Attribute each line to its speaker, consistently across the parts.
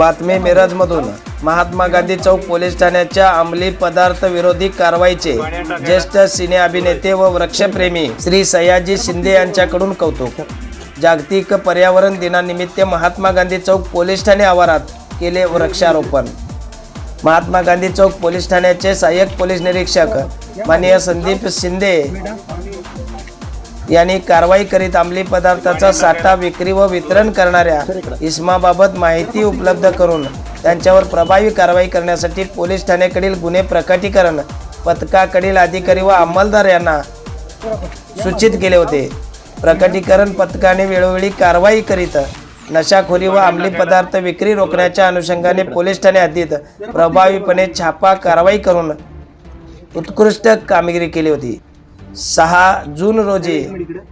Speaker 1: बातमी मिरजमधून. महात्मा गांधी चौक पोलीस ठाण्याच्या अंमली पदार्थ विरोधी कारवाईचे ज्येष्ठ सिने अभिनेते व वृक्षप्रेमी श्री सयाजी शिंदे यांच्याकडून कौतुक. जागतिक पर्यावरण दिनानिमित्त महात्मा गांधी चौक पोलीस ठाणे आवारात केले वृक्षारोपण. महात्मा गांधी चौक पोलीस ठाण्याचे सहाय्यक पोलीस निरीक्षक माननीय संदीप शिंदे यांनी कारवाई करीत अंमली पदार्थाचा साठा विक्री व वितरण करणाऱ्या इसमाबाबत माहिती उपलब्ध करून त्यांच्यावर प्रभावी कारवाई करण्यासाठी पोलीस ठाण्याकडील गुन्हे प्रकटीकरण पथकाकडील अधिकारी व अंमलदार यांना सूचित केले होते. प्रकटीकरण पथकाने वेळोवेळी कारवाई करीत नशाखोरी व अंमली पदार्थ विक्री रोखण्याच्या अनुषंगाने पोलीस ठाणे हद्दीत प्रभावीपणे छापा कारवाई करून उत्कृष्ट कामगिरी केली होती. सहा जून रोजी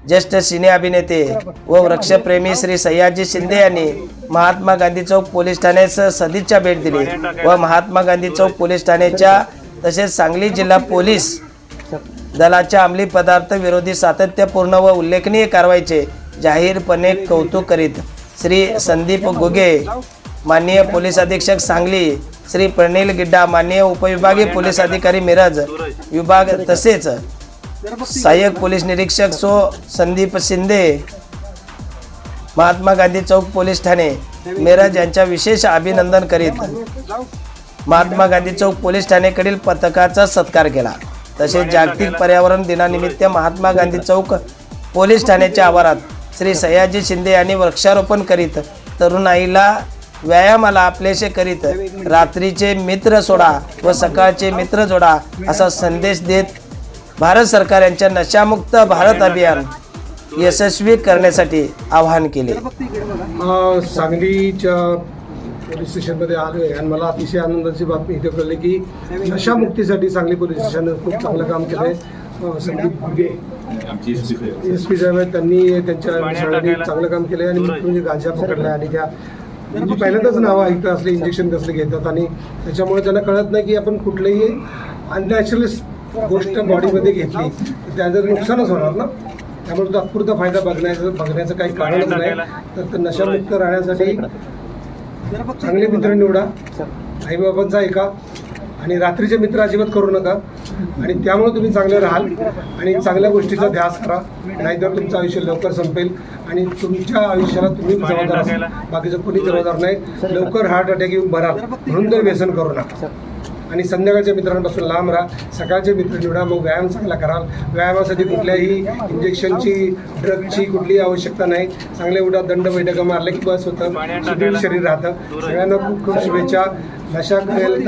Speaker 1: ज्येष्ठ सिने अभिनेते व वृक्षप्रेमी श्री सयाजी शिंदे यांनी महात्मा गांधी चौक पोलीस ठाण्यास सदिच्छा भेट दिली व महात्मा गांधी चौक पोलीस ठाण्याच्या तसेच सांगली जिल्हा पोलीस दलाच्या अंमली पदार्थ विरोधी सातत्यपूर्ण व उल्लेखनीय कारवाईचे जाहीरपणे कौतुक करीत श्री संदीप गुगे माननीय पोलीस अधीक्षक सांगली श्री प्रणील गिड्डा माननीय उपविभागीय पोलीस अधिकारी मिरज विभाग तसेच सहाय्यक पोलीस निरीक्षक सो संदीप शिंदे महात्मा गांधी चौक पोलीस ठाणे मिरज यांच्या विशेष अभिनंदन करीत महात्मा गांधी चौक पोलीस ठाणेकडील पथकाचा सत्कार केला. तसेच जागतिक पर्यावरण दिनानिमित्त महात्मा गांधी चौक पोलीस ठाण्याच्या आवारात श्री सयाजी शिंदे यांनी वृक्षारोपण करीत तरुणाईला व्यायामाला आपलेसे करीत रात्रीचे मित्र सोडा व सकाळचे मित्र जोडा असा संदेश देत भारत सरकार यांच्या नशामुक्त भारत अभियान यशस्वी करण्यासाठी आवाहन केले.
Speaker 2: सांगलीच्या पोलीस स्टेशनमध्ये आलो आहे आणि मला अतिशय आनंदाची बातमी इथे कळली की नशामुक्तीसाठी सांगली पोलीस स्टेशननं खूप चांगलं काम केलं आहे संदीप घुगे एस पी साहेब आहेत त्यांनी त्यांच्या सगळ्यांनी चांगलं काम केलं आहे आणि म्हणजे गांजा पकडला आणि त्या म्हणजे पहिल्यांदाच नावं ऐकतं असले इंजेक्शन कसले घेतात आणि त्याच्यामुळे त्यांना कळत नाही की आपण कुठलेही अननॅचरल गोष्ट बॉडीमध्ये घेतली तर त्याचं नुकसानच होणार ना? त्यामुळे तात्पुरता फायदा बघण्याचं बघण्याचं काही कारणच नाही. तर ते नशामुक्त राहण्यासाठी चांगले मित्र निवडा. आईबाबांचा ऐका. आणि रात्रीचे मित्र अजिबात करू नका. आणि त्यामुळे तुम्ही चांगले राहाल. आणि चांगल्या गोष्टीचा ध्यास करा. नाहीतर तुमचं आयुष्य लवकर संपेल. आणि तुमच्या आयुष्याला तुम्ही जबाबदार असाल. बाकीचं कोणी जबाबदार नाही. लवकर हार्ट अटॅक येऊन भराल. म्हणून तर व्यसन करू नका. आणि संध्याकाळच्या मित्रांपासून लांब राहा. सकाळचे मित्र निवडा मग व्यायाम चांगला कराल. व्यायामासाठी कुठल्याही इंजेक्शनची ड्रगची कुठलीही आवश्यकता नाही. चांगल्या उठा दंड बैठका मारले की बस होतं. शरीर राहतं. सगळ्यांना खूप खूप शुभेच्छा. नशा करेल